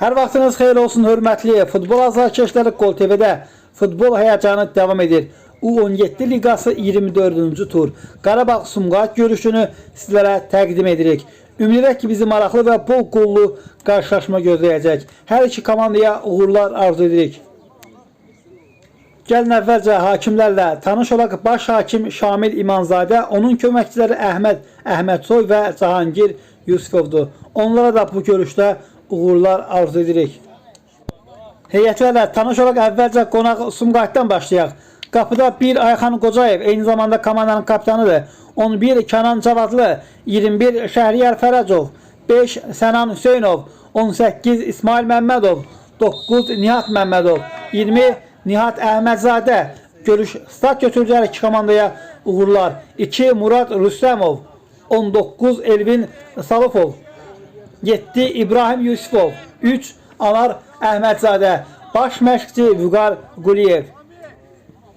Hər vaxtınız xeyir olsun hörmətli futbol azarkeşləri Qol TV-də futbol həyəcanı davam edir. U17 liqası 24-cü tur Qarabağ Sumqayıt görüşünü sizlərə təqdim edirik. Edirək ki, bizi maraqlı və bol qollu qarşılaşma gözləyəcək. Hər iki komandaya uğurlar arzu edirik. Gəlin əvvəlcə hakimlərlə tanış olaq. Baş hakim Şamil İmanzadə, onun köməkçiləri Əhməd Əhmədsoy və Cahangir Yusufovdur. Onlara da bu görüşdə uğurlar arzu edirik. Heyətlərlə tanış olaq əvvəlcə qonaq Sumqayıtdan başlayaq. Qapıda bir Ayxan Qocayev, eyni zamanda komandanın kapitanıdır. 11 Kənan Cavadlı, 21 Şəhriyar Fərəcov, 5 Sənan Hüseynov, 18 İsmail Məmmədov, 9 Nihat Məmmədov, 20 Nihat Əhmədzadə. Görüş start götürücülər iki komandaya uğurlar. 2 Murad Rüstəmov, 19 Elvin Salufov, 7 İbrahim Yusufov, 3 Anar Əhmədzadə, baş məşqçi Vüqar Quliyev.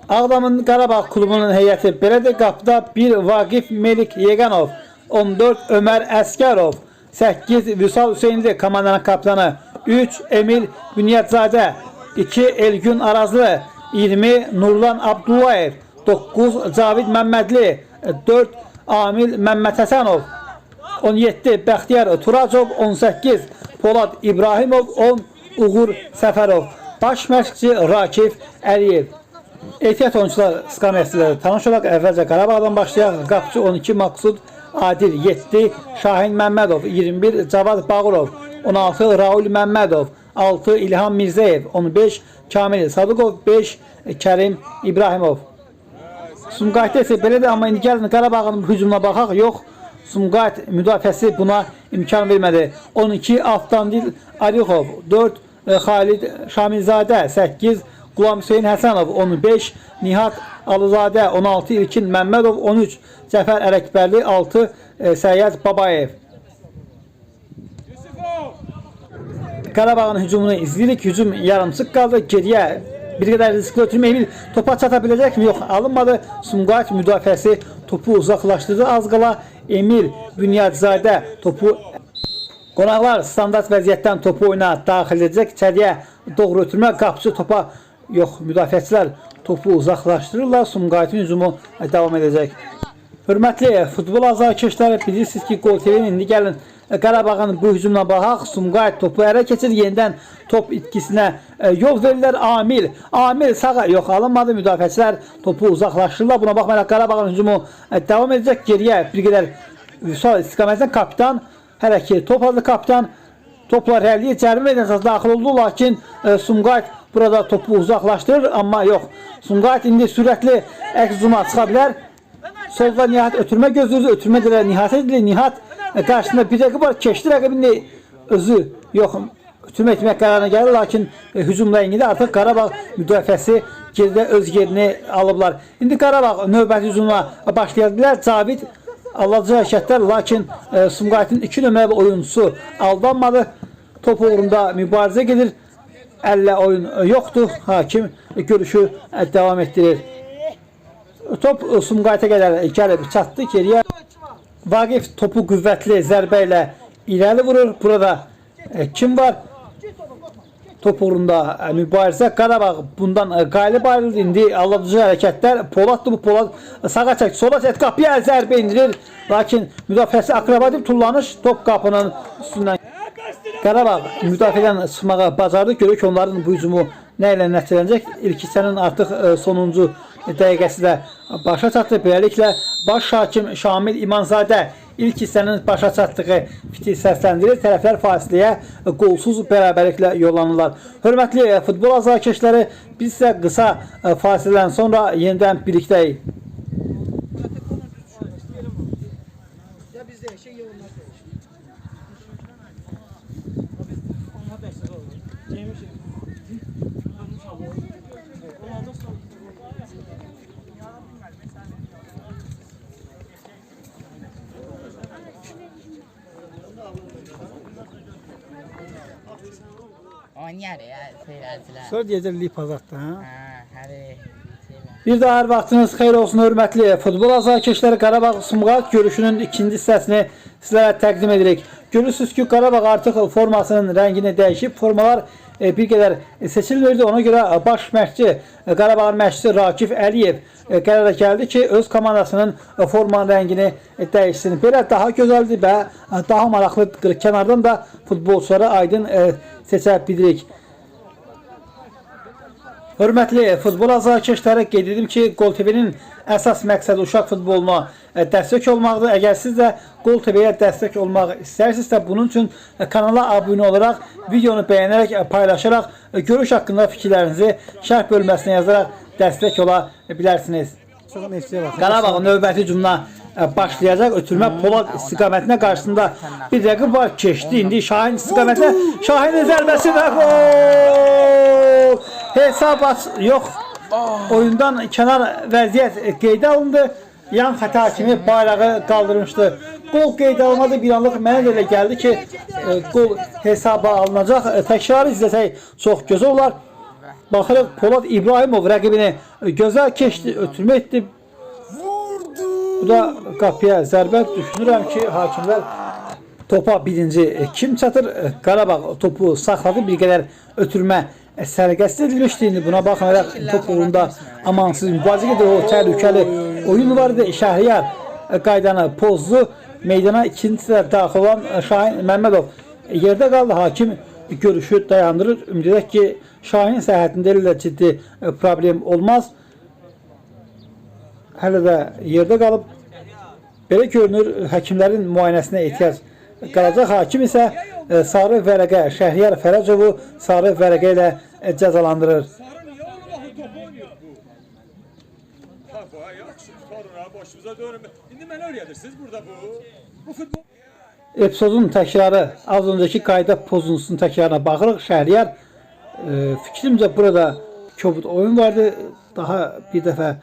Ağdamın Qarabağ klubunun heyəti belədir. Qapıda 1 Vaqif Melik Yeganov, 14 Ömər Əskərov, 8 Vüsal Hüseynli komandanın kapitanı, 3 Emil Bünyadzadə, 2 Elgün Arazlı, 20 Nurlan Abdullayev, 9 Cavid Məmmədli, 4 Amil Məmməd Həsənov, 17 Bəxtiyar Turacov, 18 Polad İbrahimov, 10 Uğur Səfərov, baş məşqçi Rakif Əliyev. Ehtiyat oyuncular skamyasıyla tanış olaq. Əvvəlcə Qarabağdan başlayaq. Qapıcı 12 Maksud Adil, 7 Şahin Məmmədov, 21 Cavad Bağırov, 16 Raul Məmmədov, 6 İlham Mirzəyev, 15 Kamil Sadıqov, 5 Kərim İbrahimov. Sumqayıtda isə belədir, amma indi gəlin Qarabağın hücumuna baxaq. Yox, Sumqayıt müdafiəsi buna imkan vermədi. 12 Avtandil Arixov, 4 e, Xalid Şamilzadə, 8 Qulam Hüseyin Həsənov, 15 Nihat Alızadə, 16 İlkin Məmmədov, 13 Cəfər Ələkbərli, 6 e, Səyyad Babayev. Qarabağın hücumunu izləyirik. Hücum yarımçıq qaldı. Geriyə bir qədər risk götürmə Emil topa çata biləcəkmi? Yox, alınmadı. Sumqayıt müdafiəsi topu uzaqlaşdırdı. Az qala Emil Bünyadzadə topu Qonaqlar standart vəziyyətdən topu oyuna daxil edəcək. İçəriyə doğru ötürmə qapıcı topa yox, müdafiəçilər topu uzaqlaşdırırlar. Sumqayıtın hücumu davam edəcək. Hörmətli futbol azarkeşləri bilirsiniz ki, Gol TV-nin indi gəlin Qarabağın bu hücumuna baxaq. Sumqayıt topu ərə keçir. Yenidən top itkisinə e, yol verirlər. Amil. Amil sağa yox alınmadı. Müdafiəçilər topu uzaqlaşdırırlar. Buna baxmayaraq Qarabağın hücumu e, davam edəcək. Geriyə bir qədər Vüsal istiqamətdən kapitan hələ ki top aldı kapitan toplar hərliyə cərimə meydançasına daxil oldu. Lakin e, Sumqayıt burada topu uzaqlaşdırır. Amma yox. Sumqayıt indi sürətli əks hücuma çıxa bilər. Solda Nihat ötürmə gözləyirdi. Ötürmə də Nihat edilir. Nihat e, qarşısında bir rəqib var. Keçdi rəqibin də özü yox. Ötürmə etmək qərarına gəlir. Lakin e, hücumla ilgili artıq Qarabağ müdafiəsi geridə öz yerini alıblar. İndi Qarabağ növbəti hücumuna başlaya bilər. Cavid alacağı hərəkətlər. Lakin e, Sumqayıtın 2 nömrəli oyuncusu aldanmadı. Top uğrunda mübarizə gedir. Əllə oyun e, yoxdur. Hakim e, görüşü davam etdirir. Top Sumqayıta qədər gəlib çatdı geriyə. Vaqif topu qüvvətli zərbə ilə irəli vurur. Burada e, kim var? Top uğrunda e, mübarizə. Qarabağ bundan e, qalib ayrıldı. İndi alıcı hərəkətlər. Poladdır bu Polad. Sağa çək, sola çək, qapıya zərbə indirir. Lakin müdafiəsi akrobatik tullanış top qapının üstündən. Qarabağ müdafiədən çıxmağa bacardı. Görək onların bu hücumu nə ilə nəticələnəcək. İlk hissənin artıq sonuncu dəqiqəsi də başa çatdı. Beləliklə baş hakim Şamil İmanzadə ilk hissənin başa çatdığı fiti səsləndirir. Tərəflər fasiləyə qolsuz bərabərliklə yollanırlar. Hörmətli futbol azarkeşləri, biz isə qısa e, fasilədən sonra yenidən birlikdəyik. Ya bizde şey ya onlar da. Onlar da eksik oldu. Yemiş. Oynar ya seyirciler. Sonra deyəcək Lipazatda, hə? Ha, hadi. Seyirciler. Bir daha hər vaxtınız xeyir olsun hörmətli futbol azarkeşləri Qarabağ Sumqayıt görüşünün ikinci hissəsini sizlərə təqdim edirik. Görürsüz ki, Qarabağ artıq formasının rəngini dəyişib, formalar e, bir qədər seçilmirdi. Ona görə baş məşqçi e, Qarabağın məşqçisi Rakif Əliyev e, qərara gəldi ki, öz komandasının formanın rəngini dəyişsin. Belə daha gözəldir və daha maraqlıdır. Kənardan da futbolçuları aydın e, seçə bilirik. Hörmətli futbol azarkeşləri qeyd edim ki, Gol TV-nin əsas məqsədi uşaq futboluna e, dəstək olmaqdır. Əgər siz də Gol TV-yə dəstək olmaq istərsinizsə, bunun üçün e, kanala abunə olaraq, videonu bəyənərək, e, paylaşaraq, görüş haqqında fikirlərinizi şərh bölməsinə yazaraq dəstək ola bilərsiniz. Qarabağın növbəti cümlə e, başlayacaq. Ötürmə Polad istiqamətinə qarşısında bir rəqib var. Keçdi indi Şahin istiqamətinə. Şahinin zərbəsi və gol! Hesab aç yox. Oyundan kənar vəziyyət qeydə alındı. Yan xəta kimi bayrağı qaldırmışdı. Qol qeydə alınmadı. Bir anlıq mənə də elə gəldi ki, e, qol hesaba alınacaq. E, Təkrarı izləsək çox gözəl olar. Baxırıq Polad İbrahimov rəqibini gözəl keçdi, ötürmə etdi. Bu da qapıya zərbə düşünürəm ki, hakimlər topa birinci e, kim çatır? E, Qarabağ topu saxladı, bir qədər ötürmə səliqəsiz edilmişdi. İndi buna baxmayaraq top uğrunda amansız mübarizə gedir. O təhlükəli oyun var idi. Şəhriyar e, qaydanı pozdu. Meydana ikinci də daxil olan Şahin Məmmədov yerdə qaldı. Hakim görüşü dayandırır. Ümid edək ki, Şahin səhhətində elə ciddi problem olmaz. Hələ də yerdə qalıb. Belə görünür, həkimlərin müayinəsinə ehtiyac qalacaq. Hakim isə e, sarı vərəqə Şəhriyar Fərəcovu sarı vərəqə ilə e, cəzalandırır. Epizodun təkrarı, az öncəki qayda pozuntusunun təkrarına baxırıq. Şəhriyar e, fikrimcə burada kobud oyun vardı. Daha bir dəfə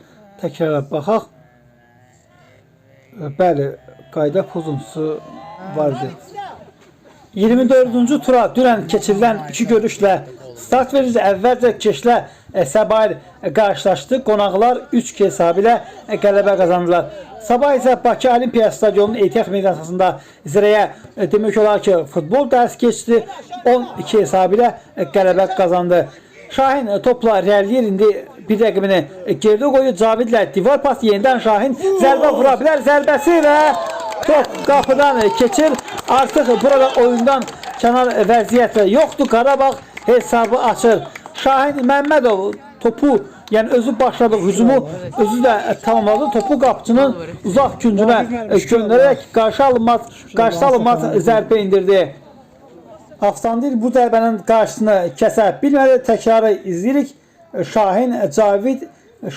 təkrara baxaq. Bəli, qayda pozuntusu vardı. 24-cü tura dünən keçirilən iki görüşlə start verici əvvəlcə Keşlə e, Səbail qarşılaşdı. Qonaqlar 3-2 hesabı ilə qələbə qazandılar. Sabah isə Bakı Olimpiya Stadionunun ehtiyat meydançasında zirəyə e, demək olar ki, futbol dərsi keçdi. 12 hesabı ilə qələbə qazandı. Şahin topla irəliləyir indi bir rəqibini e, geridə qoydu. Cavidlə divar pas yenidən Şahin zərbə vura bilər. Zərbəsi və top qapıdan e, keçir. Artıq burada oyundan kənar e, vəziyyət yoxdur. Qarabağ hesabı açır. Şahin Məmmədov topu yəni özü başladı hücumu özü də e, tamamladı. Topu qapıcının uzaq küncünə e, göndərərək qarşı alınmaz, qarşı alınmaz zərbə indirdi. Avtandil bu zərbənin qarşısını kəsə bilmədi. Təkrarı izləyirik. Şahin, Cavid,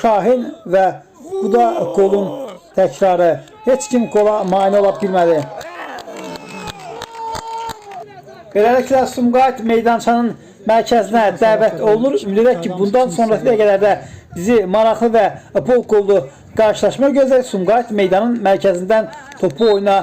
Şahin və bu da qolun təkrarı. Heç kim qola mane ola bilmədi. Beləliklə Sumqayıt meydançanın mərkəzinə dəvət olunur. Ümid ki, bundan sonraki dəqiqələrdə bizi maraqlı və bol qollu qarşılaşma gözləyir. Sumqayıt meydanın mərkəzindən topu oyuna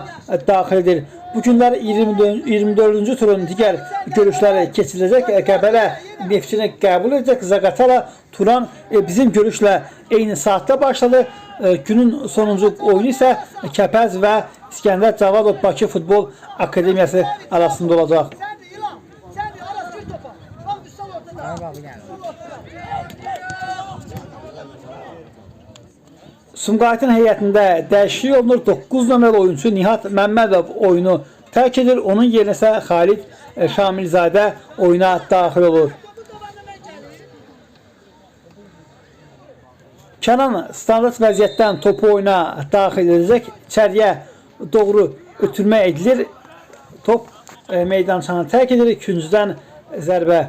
daxil edir. Bu günlər 24 24-cü turun digər görüşləri keçiriləcək. Qəbələ Neftçini qəbul edəcək. Zaqatala Turan e, bizim görüşlə eyni saatda başladı. E, Günün sonuncu oyunu isə Kəpəz və İskəndər Cavadov Bakı Futbol Akademiyası arasında olacaq. Sen de ilan. Sen de Aras gir topa. Bak Sumqayıtın heyətində dəyişiklik olunur. 9 nömrəli oyunçu Nihat Məmmədov oyunu tərk edir. Onun yerinə isə Xalid e, Şamilzadə oyuna daxil olur. Kənan standart vəziyyətdən topu oyuna daxil edəcək. İçəriyə doğru ötürmə edilir. Top e, meydançanı tərk edir. İkincidən zərbə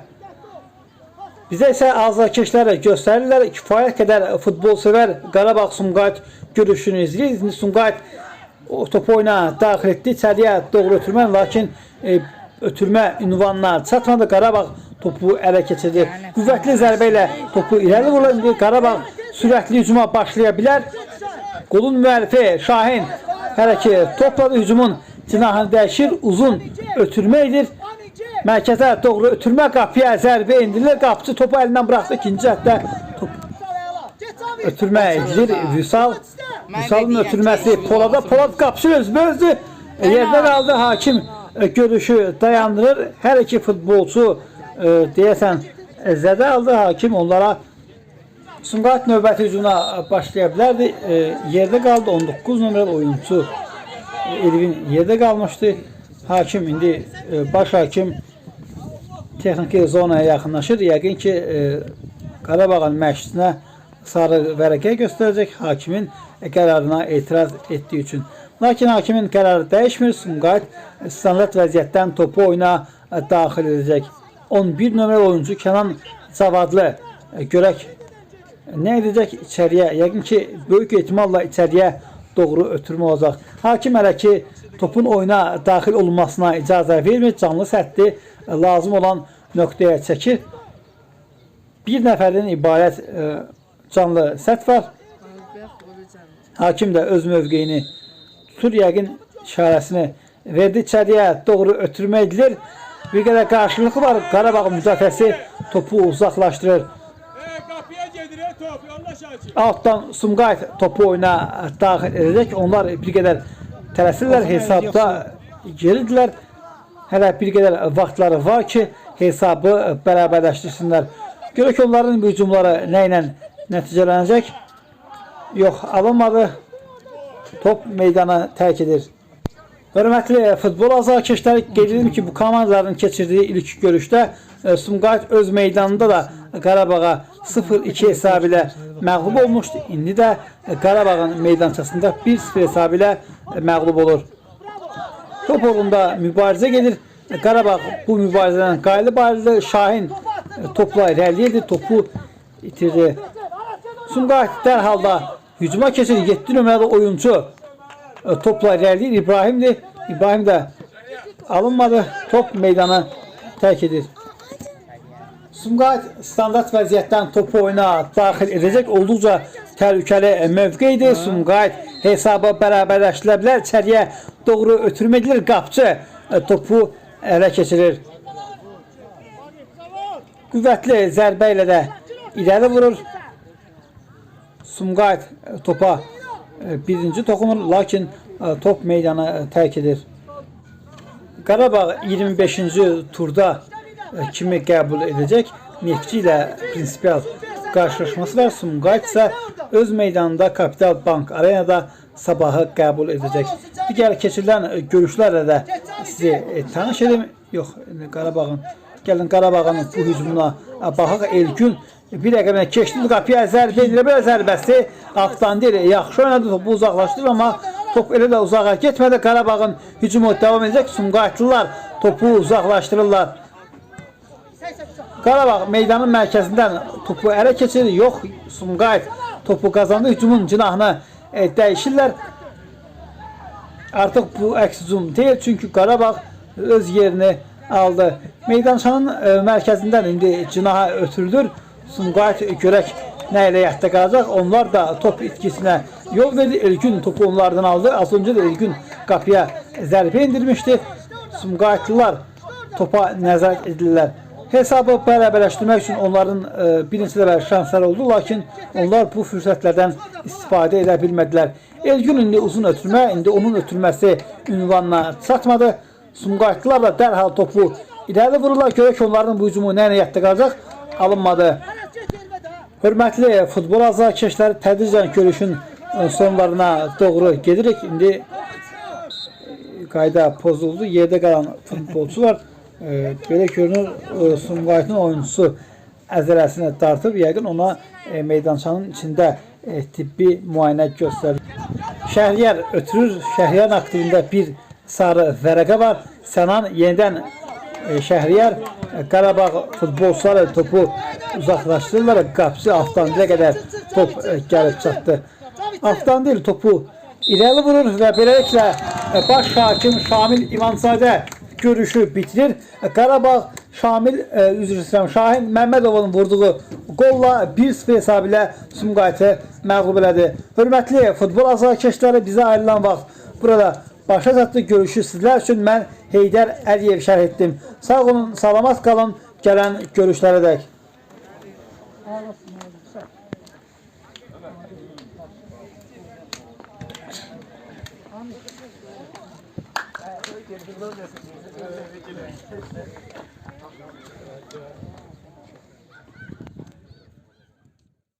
Bizə isə azarkeşlər göstərirlər. Kifayət qədər futbol sevər Qarabağ Sumqayıt görüşünü izləyir. İndi Sumqayıt topu oyuna daxil etdi. İçəriyə doğru ötürmə, lakin e, ötürmə ünvanına çatmadı. Qarabağ topu ələ keçirdi. Qüvvətli zərbə ilə topu irəli vurur. İndi Qarabağ sürətli hücuma başlaya bilər. Qolun müəllifi Şahin hələ ki topladı hücumun cinahını dəyişir. Uzun ötürmə edir. Mərkəzə doğru ötürmə qapıya zərbə indirilir. Qapıcı topu əlindən buraxdı. İkinci abi. ötürmə edilir. Vüsal Vüsalın ötürməsi Polada Polad qapısı öz bözdü. E, Yerdə qaldı hakim e, görüşü dayandırır. Hər iki futbolçu e, deyəsən zədə aldı hakim onlara Sumqayıt növbəti hücumuna başlaya bilərdi. Yerdə qaldı 19 nömrəli oyunçu e, Elvin yerdə qalmışdı. Hakim indi baş hakim texniki zonaya yaxınlaşır. Yəqin ki, e, Qarabağın məşqçisinə sarı vərəqə göstərəcək hakimin qərarına etiraz etdiyi üçün. Lakin hakimin qərarı dəyişmir. Sumqayıt standart vəziyyətdən topu oyuna daxil edəcək. 11 nömrəli oyuncu Kənan Savadlı e, görək nə edəcək içəriyə? Yəqin ki, böyük ehtimalla içəriyə doğru ötürmə olacaq. Hakim hələ ki topun oyuna daxil olunmasına icazə vermir. Canlı sətti lazım olan nöqtəyə çəkir. Bir nəfərdən ibarət e, canlı sətt var. Hakim də öz mövqeyini tutur. Yəqin işarəsini verdi içəriyə doğru ötürmə edilir. Bir qədər qarşılıqlı var. Qarabağ müdafiəsi topu uzaqlaşdırır. E, e, altdan Sumqayıt topu oyuna daxil edəcək. Onlar bir qədər tələsirlər hesabda geridirlər. Hələ bir qədər vaxtları var ki, hesabı bərabərləşdirsinlər. Görək onların hücumları nə ilə nəticələnəcək? Yox, alınmadı. Top meydana tərk edir. Hörmətli futbol azarkeşləri qeyd ki, bu komandaların keçirdiyi ilk görüşdə e, Sumqayıt öz meydanında da Qarabağa 0-2 hesabı ilə məğlub olmuşdu. İndi də e, Qarabağın meydançasında 1-0 hesabı ilə e, məğlub olur. Top uğrunda mübarizə gedir. E, Qarabağ bu mübarizədən qalib ayrıldı. Şahin e, topla irəliləyirdi, topu itirdi. Sumqayıt dərhal da hücuma keçir. 7 nömrəli oyuncu e, topla irəliləyir. İbrahimdir. İbrahim də alınmadı. Top meydanı tərk edir. Sumqayıt standart vəziyyətdən topu oyuna daxil edəcək. Olduqca təhlükəli mövqe idi. Sumqayıt hesabı bərabərləşdirə. İçəriyə doğru ötürmə edilir. Qapçı e, topu ələ keçirir. Qüvvətli zərbə ilə də irəli vurur. Sumqayıt e, topa e, birinci toxunur, lakin e, top meydanı e, tərk edir. Qarabağ 25-ci turda e, kimi qəbul edəcək? Neftçi ilə prinsipial qarşılaşması var. Sumqayıt isə öz meydanında Kapital Bank Arenada sabahı qəbul edəcək. Digər keçirilən e, görüşlərlə də sizi e, tanış edim. Yox, indi Qarabağın gəlin Qarabağın bu hücumuna e, baxaq. Elgün bir rəqəmə keçdi qapıya zərbə edilir. Belə zərbəsi altdan deyil. Yaxşı oynadı, topu uzaqlaşdırır amma top elə də uzağa getmədi. Qarabağın hücumu davam edəcək. Sumqayıtlılar topu uzaqlaşdırırlar. Qarabağ meydanın mərkəzindən topu ələ keçirir. Yox, Sumqayıt topu qazandı. Hücumun cinahını e, dəyişirlər. Artıq bu əks hücum deyil, çünki Qarabağ öz yerini aldı. Meydançanın e, mərkəzindən indi cinaha ötürülür. Sumqayıt görək nə ilə yadda qalacaq. Onlar da top itkisinə yol verdi. Elgün topu onlardan aldı. Az öncə də Elgün qapıya zərbə indirmişdi. Sumqayıtlılar topa nəzarət edirlər. Hesabı bərabərləşdirmək üçün onların e, bir neçə dəfə şansları oldu, lakin onlar bu fürsətlərdən istifadə edə bilmədilər. Elgün indi uzun ötürmə, indi onun ötürməsi ünvanına çatmadı. Sumqayıtlılar da dərhal topu irəli vururlar. Görək onların bu hücumu nə yadda qalacaq? Alınmadı. Hörmətli futbol azarkeşləri tədricən görüşün e, sonlarına doğru gedirik. İndi qayda pozuldu. Yerdə qalan futbolçu var. E, belə görünür e, Sumqayıtın oyuncusu əzələsini dartıb yəqin ona e, meydançanın içində e, tibbi müayinə göstərir. Şəhriyar ötürür. Şəhriyarın aktivində bir sarı vərəqə var. Sənan yenidən e, Şəhriyar e, Qarabağ futbolçuları topu uzaqlaşdırırlar. Qapıcı avtomobilə qədər top e, gəlib çatdı. Avtomobil topu irəli vurur və beləliklə e, baş hakim Şamil İmanzadə görüşü bitirir. Qarabağ Şamil e, üzr istəyirəm Şahin Məmmədovun vurduğu qolla 1-0 hesabı ilə Sumqayıtı məğlub elədi. Hörmətli futbol azarkeşləri bizə ayrılan vaxt burada başa çatdı görüşü sizlər üçün mən Heydər Əliyev şərh etdim. Sağ olun, salamat qalın. Gələn görüşlərə dək.